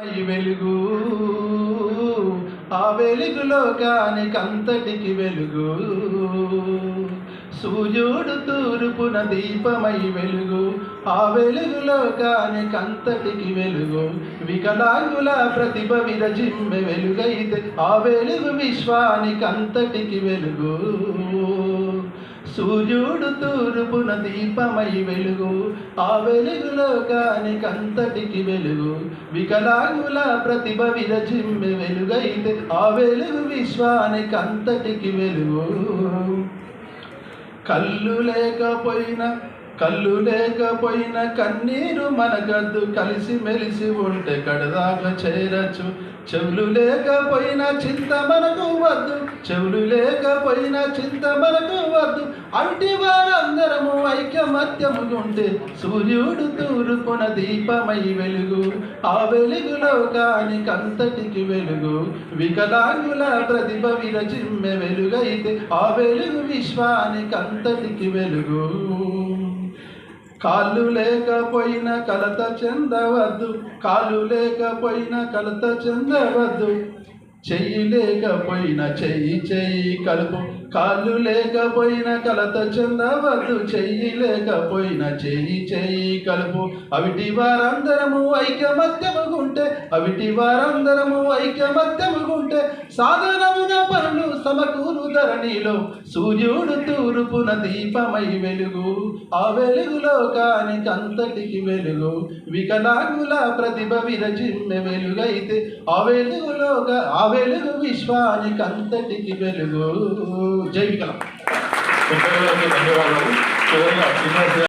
వెలుగు ఆ వెలుగులో కానికంతటికి వెలుగు. సూర్యుడు తూర్పున దీపమై వెలుగు ఆ వెలుగులో కానికంతటికి వెలుగు. వికలాంగుల ప్రతిభ విరజిమ్మె వెలుగైతే ఆ వెలుగు విశ్వానికంతటికి వెలుగు. సూర్యుడు తూర్పున దీపమై వెలుగు ఆ వెలుగులో కానికంతటికి వెలుగు. వికలాంగుల ప్రతిభ విరజిమ్మె వెలుగైతే ఆ వెలుగు విశ్వానికంతటికి వెలుగు. కళ్ళు లేకపోయినా కళ్ళు లేకపోయిన కన్నీరు మనకద్దు కలిసి మెలిసి ఉంటే కడదాకా చేరచ్చు. చెవులు లేకపోయినా చింత మనకు వద్దు. చెవులు లేకపోయినా చింత మనకు వద్దు. అంటి వారందరము ఐక్యమత్యము ఉంటే సూర్యుడు తూరుకున దీపమై వెలుగు. ఆ వెలుగులో కానికంతటికి వెలుగు. వికలాంగుల ప్రతిభ విరచిమ్మె వెలుగైతే ఆ వెలుగు విశ్వానికంతటికి వెలుగు. కాళ్ళు లేకపోయినా కలత చెందవద్దు. కాళ్ళు లేకపోయినా కలత చెందవద్దు. చెయ్యి లేకపోయినా చెయ్యి చెయ్యి కలుపు. కాళ్ళు లేకపోయినా కలత చెందవద్దు. చెయ్యి లేకపోయినా చెయ్యి చెయ్యి కలుపు. అవిటి వారందరము ఐక్యమత్యముగుంటే అవిటి వారందరము ఐక్యమత్యముగుంటే సాధనమున పనులు సమకూరు ధరణిలో సూర్యుడు తూర్పున దీపమై వెలుగు. ఆ వెలుగులో కాని కంతటికి వెలుగు. వికలాంగుల ప్రతిభ విరజిమ్మె వెలుగైతే ఆ వెలుగులో ఆ వెలుగు విశ్వానికి అంతటికి వెలుగు. జై వికలం